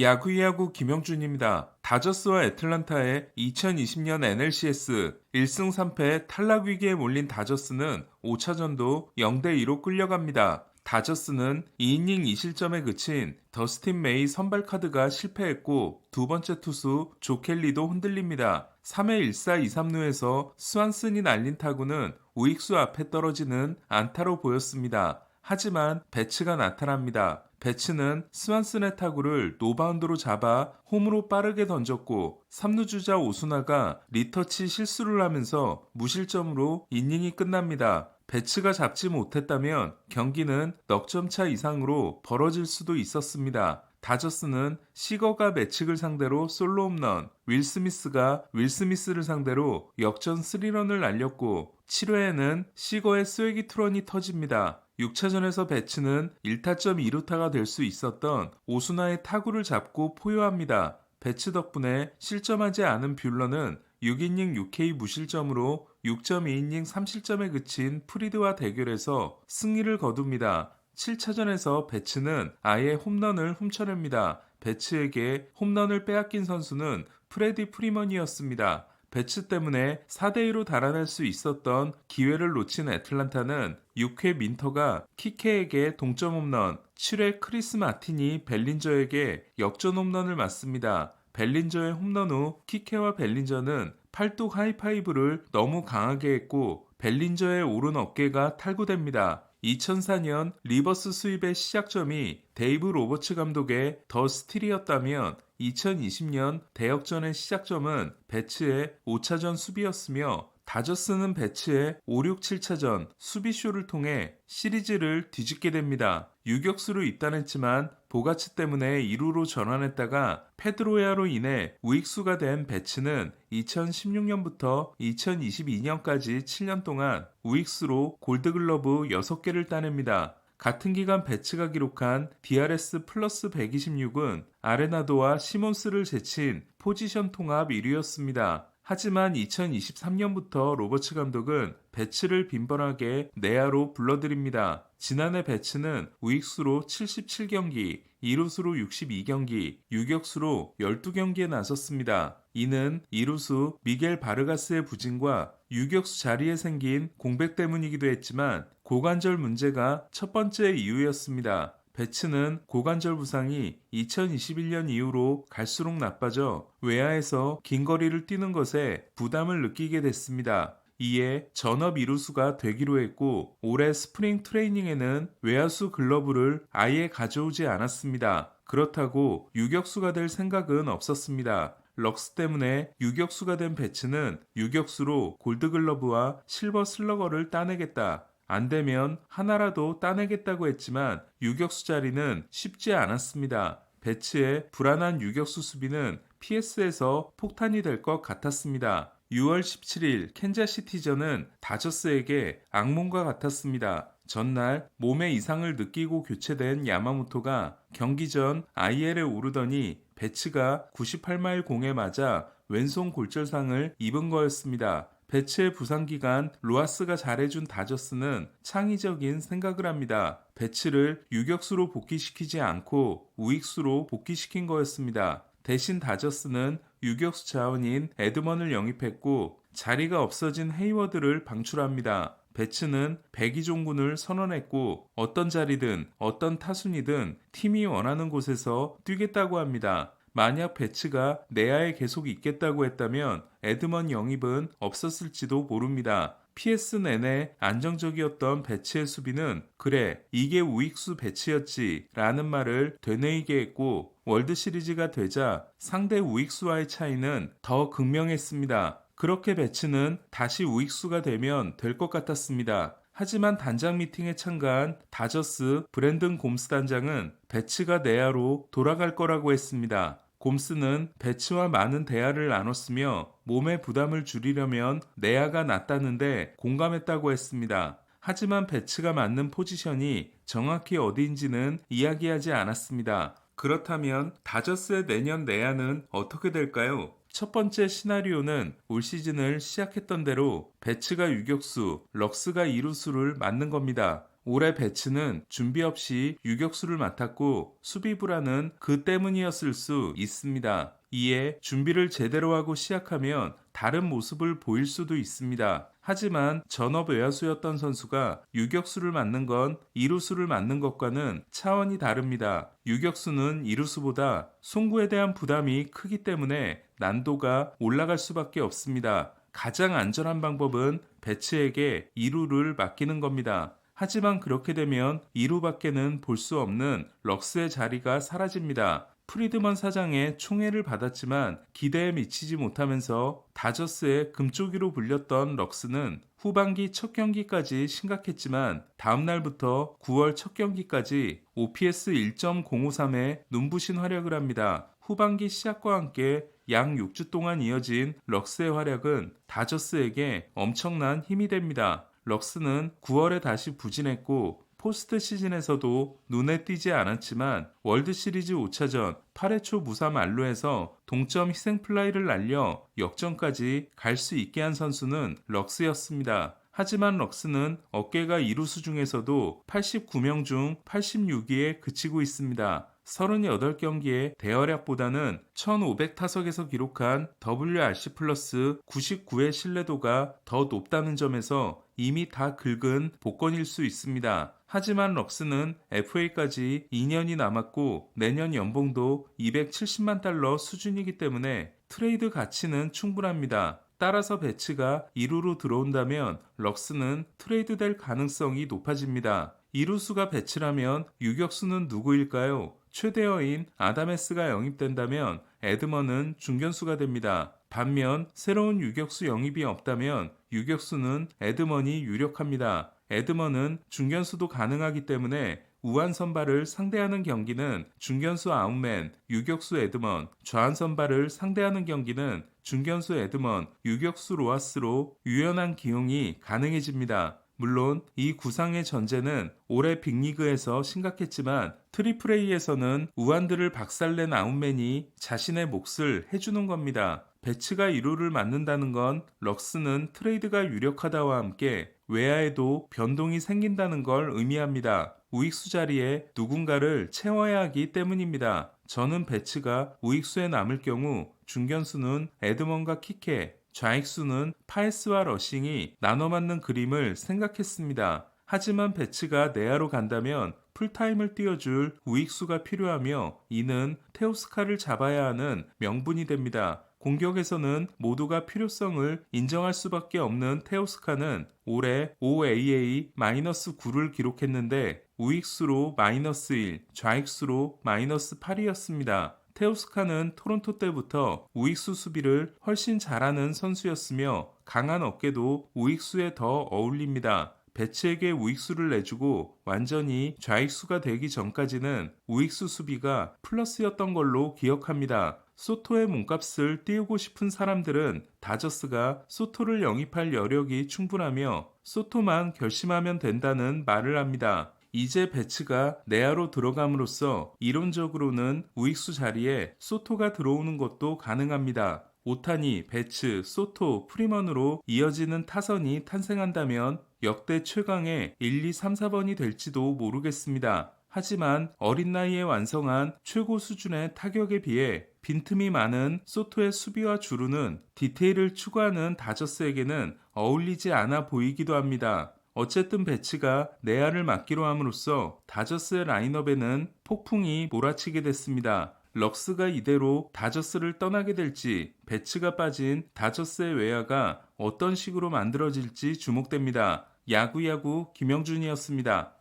야구야구 김영준입니다. 다저스와 애틀란타의 2020년 NLCS 1승 3패 탈락 위기에 몰린 다저스는 5차전도 0대 2로 끌려갑니다. 다저스는 2이닝 2실점에 그친 더스틴 메이 선발 카드가 실패했고 두 번째 투수 조켈리도 흔들립니다. 3회 1사 2삼루에서 스완슨이 날린 타구는 우익수 앞에 떨어지는 안타로 보였습니다. 하지만 배츠가 나타납니다. 배츠는 스완슨의 타구를 노바운드로 잡아 홈으로 빠르게 던졌고 3루 주자 오수나가 리터치 실수를 하면서 무실점으로 이닝이 끝납니다. 배츠가 잡지 못했다면 경기는 넉점차 이상으로 벌어질 수도 있었습니다. 다저스는 시거가 매칙을 상대로 솔로 홈런, 윌 스미스가 윌 스미스를 상대로 역전 3런을 날렸고 7회에는 시거의 스웨기 투런이 터집니다. 6차전에서 배츠는 1타점 2루타가 될 수 있었던 오수나의 타구를 잡고 포효합니다. 배츠 덕분에 실점하지 않은 뷰러는 6이닝 6K 무실점으로 6.2이닝 3실점에 그친 프리드와 대결에서 승리를 거둡니다. 7차전에서 배츠는 아예 홈런을 훔쳐냅니다. 배츠에게 홈런을 빼앗긴 선수는 프레디 프리먼이었습니다. 배츠 때문에 4대2로 달아날 수 있었던 기회를 놓친 애틀란타는 6회 민터가 키케에게 동점 홈런, 7회 크리스 마틴이 벨린저에게 역전 홈런을 맞습니다. 벨린저의 홈런 후 키케와 벨린저는 팔뚝 하이파이브를 너무 강하게 했고 벨린저의 오른 어깨가 탈구됩니다. 2004년 리버스 수입의 시작점이 데이브 로버츠 감독의 더 스틸이었다면 2020년 대역전의 시작점은 배츠의 5차전 수비였으며 다저스는 배츠의 5, 6, 7차전 수비쇼를 통해 시리즈를 뒤집게 됩니다. 유격수로 입단했지만 보가츠 때문에 2루로 전환했다가 페드로야로 인해 우익수가 된 배츠는 2016년부터 2022년까지 7년 동안 우익수로 골드글러브 6개를 따냅니다. 같은 기간 배츠가 기록한 DRS 플러스 126은 아레나도와 시몬스를 제친 포지션 통합 1위였습니다. 하지만 2023년부터 로버츠 감독은 배츠를 빈번하게 내야로 불러들입니다. 지난해 배츠는 우익수로 77경기, 이루수로 62경기, 유격수로 12경기에 나섰습니다. 이는 이루수 미겔 바르가스의 부진과 유격수 자리에 생긴 공백 때문이기도 했지만 고관절 문제가 첫 번째 이유였습니다. 배츠는 고관절 부상이 2021년 이후로 갈수록 나빠져 외야에서 긴 거리를 뛰는 것에 부담을 느끼게 됐습니다. 이에 전업 이루수가 되기로 했고 올해 스프링 트레이닝에는 외야수 글러브를 아예 가져오지 않았습니다. 그렇다고 유격수가 될 생각은 없었습니다. 럭스 때문에 유격수가 된 배츠는 유격수로 골드글러브와 실버 슬러거를 따내겠다. 안 되면 하나라도 따내겠다고 했지만 유격수 자리는 쉽지 않았습니다. 배츠의 불안한 유격수 수비는 PS에서 폭탄이 될 것 같았습니다. 6월 17일 캔자시티전은 다저스에게 악몽과 같았습니다. 전날 몸에 이상을 느끼고 교체된 야마모토가 경기 전 IL에 오르더니 배츠가 98마일 공에 맞아 왼손 골절상을 입은 거였습니다. 배츠의 부상 기간 로아스가 잘해준 다저스는 창의적인 생각을 합니다. 배츠를 유격수로 복귀시키지 않고 우익수로 복귀시킨 거였습니다. 대신 다저스는 유격수 자원인 에드먼을 영입했고 자리가 없어진 헤이워드를 방출합니다. 배츠는 백이종군을 선언했고 어떤 자리든 어떤 타순이든 팀이 원하는 곳에서 뛰겠다고 합니다. 만약 배츠가 내야에 계속 있겠다고 했다면 에드먼 영입은 없었을지도 모릅니다. PS 내내 안정적이었던 배치의 수비는 그래 이게 우익수 배치였지 라는 말을 되뇌이게 했고 월드 시리즈가 되자 상대 우익수와의 차이는 더 극명했습니다. 그렇게 배치는 다시 우익수가 되면 될 것 같았습니다. 하지만 단장 미팅에 참가한 다저스 브랜든 곰스 단장은 배치가 내야로 돌아갈 거라고 했습니다. 곰스는 배치와 많은 대화를 나눴으며 몸의 부담을 줄이려면 내야가 낫다는데 공감했다고 했습니다. 하지만 배치가 맞는 포지션이 정확히 어디인지는 이야기하지 않았습니다. 그렇다면 다저스의 내년 내야는 어떻게 될까요? 첫 번째 시나리오는 올 시즌을 시작했던 대로 배츠가 유격수, 럭스가 이루수를 맞는 겁니다. 올해 배츠는 준비 없이 유격수를 맡았고 수비 불안은 그 때문이었을 수 있습니다. 이에 준비를 제대로 하고 시작하면 다른 모습을 보일 수도 있습니다. 하지만 전업 외야수였던 선수가 유격수를 맞는 건 이루수를 맞는 것과는 차원이 다릅니다. 유격수는 이루수보다 송구에 대한 부담이 크기 때문에 난도가 올라갈 수밖에 없습니다. 가장 안전한 방법은 배츠에게 이루를 맡기는 겁니다. 하지만 그렇게 되면 2루밖에는 볼 수 없는 럭스의 자리가 사라집니다. 프리드먼 사장의 총애를 받았지만 기대에 미치지 못하면서 다저스의 금쪽이로 불렸던 럭스는 후반기 첫 경기까지 심각했지만 다음날부터 9월 첫 경기까지 OPS 1.053에 눈부신 활약을 합니다. 후반기 시작과 함께 양 6주 동안 이어진 럭스의 활약은 다저스에게 엄청난 힘이 됩니다. 럭스는 9월에 다시 부진했고 포스트 시즌에서도 눈에 띄지 않았지만 월드 시리즈 5차전 8회 초 무사 만루에서 동점 희생 플라이를 날려 역전까지 갈 수 있게 한 선수는 럭스였습니다. 하지만 럭스는 어깨가 이루수 중에서도 89명 중 86위에 그치고 있습니다. 38경기의 대활약보다는 1500타석에서 기록한 WRC 플러스 99의 신뢰도가 더 높다는 점에서 이미 다 긁은 복권일 수 있습니다. 하지만 럭스는 FA까지 2년이 남았고 내년 연봉도 270만 달러 수준이기 때문에 트레이드 가치는 충분합니다. 따라서 배치가 2루로 들어온다면 럭스는 트레이드 될 가능성이 높아집니다. 2루수가 배치라면 유격수는 누구일까요? 최대어인 아다메스가 영입된다면 에드먼은 중견수가 됩니다. 반면 새로운 유격수 영입이 없다면 유격수는 에드먼이 유력합니다. 에드먼은 중견수도 가능하기 때문에 우한 선발을 상대하는 경기는 중견수 아웃맨, 유격수 에드먼, 좌한 선발을 상대하는 경기는 중견수 에드먼, 유격수 로하스로 유연한 기용이 가능해집니다. 물론 이 구상의 전제는 올해 빅리그에서 심각했지만 트리플 A에서는 우한들을 박살낸 아웃맨이 자신의 몫을 해주는 겁니다. 배츠가 1루를 맞는다는 건 럭스는 트레이드가 유력하다와 함께 외야에도 변동이 생긴다는 걸 의미합니다. 우익수 자리에 누군가를 채워야 하기 때문입니다. 저는 배츠가 우익수에 남을 경우 중견수는 에드먼과 키케, 좌익수는 파이스와 러싱이 나눠 맞는 그림을 생각했습니다. 하지만 배츠가 내야로 간다면 풀타임을 띄워줄 우익수가 필요하며 이는 테오스카를 잡아야 하는 명분이 됩니다. 공격에서는 모두가 필요성을 인정할 수밖에 없는 테오스카는 올해 OAA-9를 기록했는데 우익수로 마이너스 1, 좌익수로 마이너스 8이었습니다. 테오스카는 토론토 때부터 우익수 수비를 훨씬 잘하는 선수였으며 강한 어깨도 우익수에 더 어울립니다. 배치에게 우익수를 내주고 완전히 좌익수가 되기 전까지는 우익수 수비가 플러스였던 걸로 기억합니다. 소토의 몸값을 띄우고 싶은 사람들은 다저스가 소토를 영입할 여력이 충분하며 소토만 결심하면 된다는 말을 합니다. 이제 배츠가 내야로 들어감으로써 이론적으로는 우익수 자리에 소토가 들어오는 것도 가능합니다. 오타니, 배츠, 소토, 프리먼으로 이어지는 타선이 탄생한다면 역대 최강의 1, 2, 3, 4번이 될지도 모르겠습니다. 하지만 어린 나이에 완성한 최고 수준의 타격에 비해 빈틈이 많은 소토의 수비와 주루는 디테일을 추구하는 다저스에게는 어울리지 않아 보이기도 합니다. 어쨌든 배치가 내야를 맡기로 함으로써 다저스의 라인업에는 폭풍이 몰아치게 됐습니다. 럭스가 이대로 다저스를 떠나게 될지 배치가 빠진 다저스의 외야가 어떤 식으로 만들어질지 주목됩니다. 야구야구 김영준이었습니다.